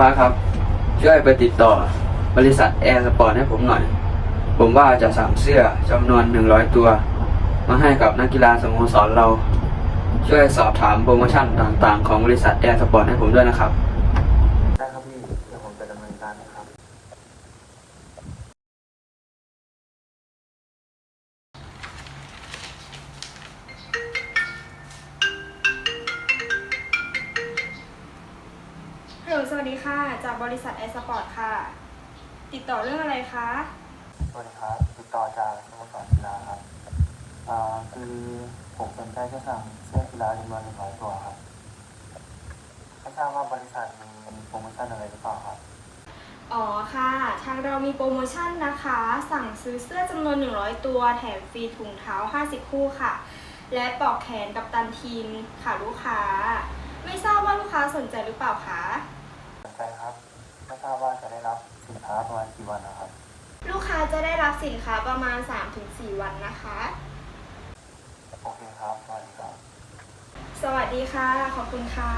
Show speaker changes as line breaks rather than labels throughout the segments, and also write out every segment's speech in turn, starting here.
ฟ้าครับ ช่วยไปติดต่อบริษัทแอร์สปอร์ตให้ผมหน่อย ผมว่าจะสั่งเสื้อจำนวน100ตัว มาให้กับนักกีฬาสโมสรเรา ช่วยสอบถามโปรโมชั่นต่างๆ ของบริษัทแอร์สปอร์ตให้ผมด้วยนะครับ
สวัสดีค่ะ จากบริษัทไอสปอร์ตค่ะ ติดต่อเรื่องอะไรคะ
สวัสดีครับ ติดต่อจากสโมสรกีฬาครับอ่าคือผมสนใจจะสั่งเสื้อกีฬาจำนวนหนึ่งร้อยตัวครับไม่ทราบว่าบริษัทมีโปรโมชั่นอะไรหรือเปล่าครับ
อ๋อค่ะ ทางเรามีโปรโมชั่นนะคะ สั่งซื้อเสื้อจำนวน 100 ตัว แถมฟรีถุงเท้า 50 คู่ค่ะ และปลอกแขนกับตันทีมค่ะลูกค้า ไม่ทราบว่าลูกค้าสนใจหรือเปล่าคะ
สนใจครับ ไม่ทราบว่าจะได้รับสิน ค้าประมาณกี่วันนะครับ
ลูกค้าจะได้รับสินค้าประมาณ 3-4 วันนะคะ
โอเคครับสวัสดีครับ
สวัสดีค่ะ ขอบคุณค่ะ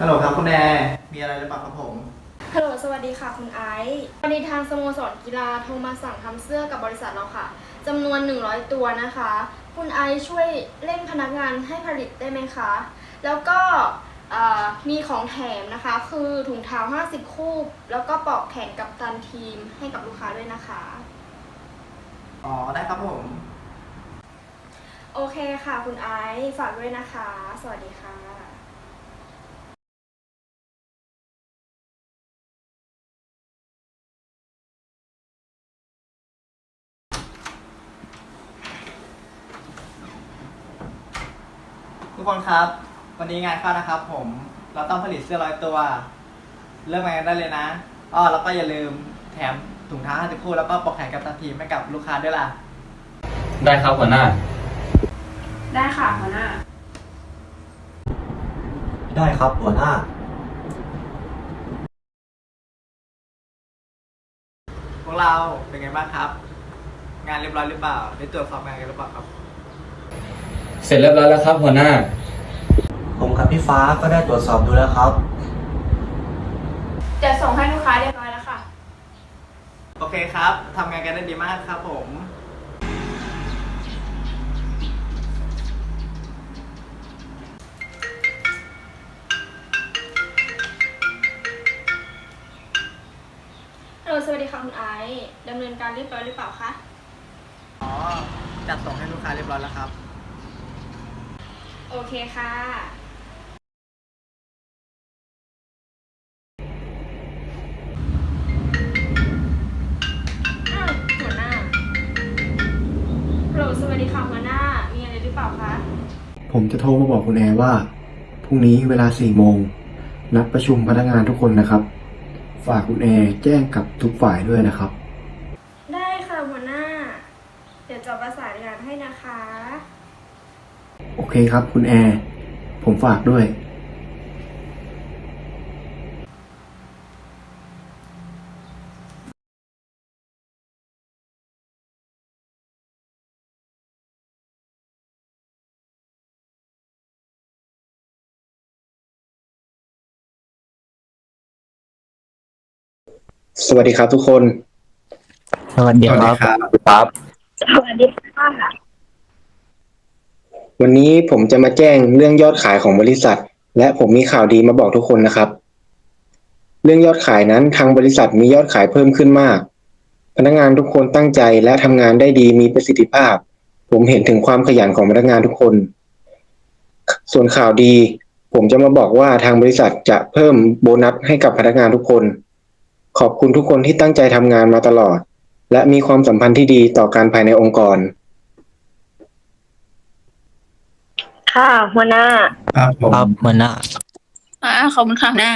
ฮัลโหลครับคุณแอร์มีอะไรหรือเปล่าครับผม
ฮัลโหล สวัสดีค่ะคุณไอซ์วันนี้ทางสโมสรกีฬาโทรมาสั่งทำเสื้อกับบริษัทเราค่ะจำนวน 100 ตัวนะคะ คุณไอซ์ช่วยเร่งพนักงานให้ผลิตได้ไหมคะ แล้วก็เอ่อมีของแถมนะคะ คือถุงเท้า 50 คู่ แล้วก็ปลอกแขนกับตันทีมให้กับลูกค้าด้วยนะคะ
อ๋อได้ครับผม
โอเคค่ะ คุณไอซ์ฝากด้วยนะคะ สวัสดีค่ะ
ทุก คนครับ วันนี้งานเข้านะครับ ผมเราต้องผลิตเสื้อร้อยตัว เริ่มงานได้เลยนะอ้อแล้วก็อย่าลืมแถมถุงเท้า50คู่แล้วก็ปลอกแขนกับตันทีมให้กับลูกค้าด้วยล่ะ
ได้ครับหัวหน้า
ได้ค่ะหัวหน้า
ได้ครับหัวหน้า
พวกเราเป็นไงบ้างครับ งานเรียบร้อยหรือเปล่า ได้ตรวจสอบงานกันหรือเปล่าครับ
เสร็จเรียบร้อยแล้วครับหัวหน้า
ผมกับพี่ฟ้าก็ได้ตรวจสอบดูแล้วครับ
จะส่งให้ลูกค้าเรียบร้อยแล้วค่ะ
โอเคครับทำงานกันได้ดีมากครับผม
ฮัลโหลสวัสดีค่ะคุณไอซ์ดำเนินการเรียบร้อยหรือเปล่าคะ
อ๋อ จัดส่งให้ลูกค้าเรียบร้อยแล้วครับ
โอเคค่ะ อ้าวหัวหน้าฮัลโหลสวัสดีค่ะหัวหน้า มีอะไรหรือเปล่าคะ
ผมจะโทรมาบอกคุณแอร์ว่า พรุ่งนี้เวลาสี่โมง นัดประชุมพนักงานทุกคนนะครับ ฝากคุณแอร์แจ้งกับทุกฝ่ายด้วยนะครับ
ได้ค่ะหัวหน้า เดี๋ยวจะประสานงานให้นะคะ
โอ เคครับ คุณแอร์ ผมฝากด้วย
สวัสดีครับทุกคน
สวัสดีครับ
ครับ
สวัสดีค่ะ
วันนี้ผมจะมาแจ้งเรื่องยอดขายของบริษัท และผมมีข่าวดีมาบอกทุกคนนะครับ เรื่องยอดขายนั้นทางบริษัทมียอดขายเพิ่มขึ้นมาก พนักงานทุกคนตั้งใจและทำงานได้ดีมีประสิทธิภาพ ผมเห็นถึงความขยันของพนักงานทุกคน ส่วนข่าวดี ผมจะมาบอกว่าทางบริษัทจะเพิ่มโบนัสให้กับพนักงานทุกคน ขอบคุณทุกคนที่ตั้งใจทำงานมาตลอด และมีความสัมพันธ์ที่ดีต่อการภายในองค์กร
ค่ะหัวหน้า
ครับผม
ครับหัวหน้า
อ่าขอบคุณค่ะหัวหน้า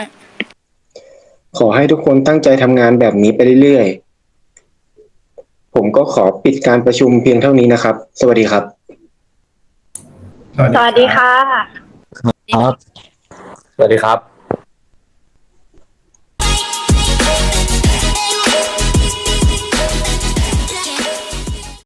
ขอให้ทุกคนตั้งใจทำงานแบบนี้ไปเรื่อยผมก็ขอปิดการประชุมเพียงเท่านี้นะครับ สวัสดีครับ
สวัสดีค่ะ
ครับ สวัสดีครับ